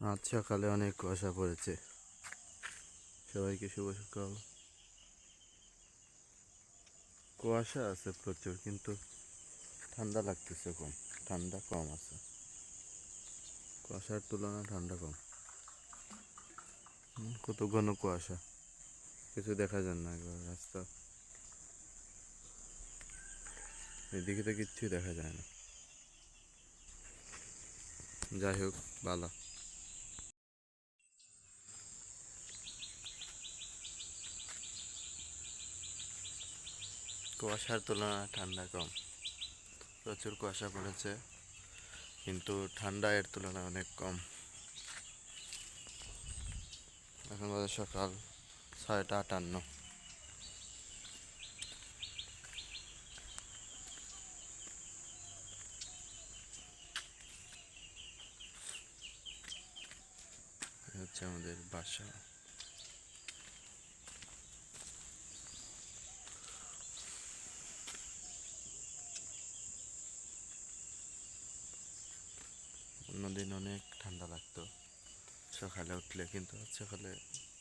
আজ সকালে অনেক কুয়াশা পড়েছে। সবাইকে শুভ সকাল। কুয়াশা আছে প্রচুর, কিন্তু ঠান্ডা লাগতেছে কম, ঠান্ডা কম আছে। কুয়াশার তুলনায় ঠান্ডা কম। কত ঘন কুয়াশা। কিছু দেখা যায় না একবার রাস্তা। এদিকে তো কিচ্ছুই দেখা যায় না। যাই হোক, বালা। কুয়াশার তুলনায় ঠান্ডা কম। প্রচুর কুয়াশা পড়েছে, কিন্তু ঠান্ডা এর তুলনায় অনেক কম। এখন বাজে সকাল ছয়টা আটান্ন। হচ্ছে আমাদের বাসা। অন্যদিন অনেক ঠান্ডা লাগতো। সকালে উঠলে কিন্তু সকালে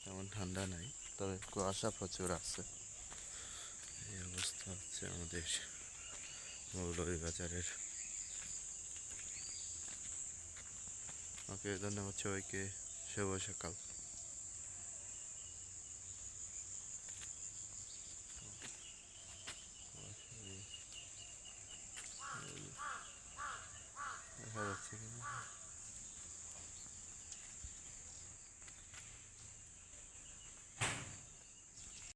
তেমন ঠান্ডা নাই, তবে কুয়াশা প্রচুর আছে। এই অবস্থা হচ্ছে আমাদের মৌলভীবাজারের ওকে, ধন্যবাদ সবাইকে। শুভ সকাল। から次の。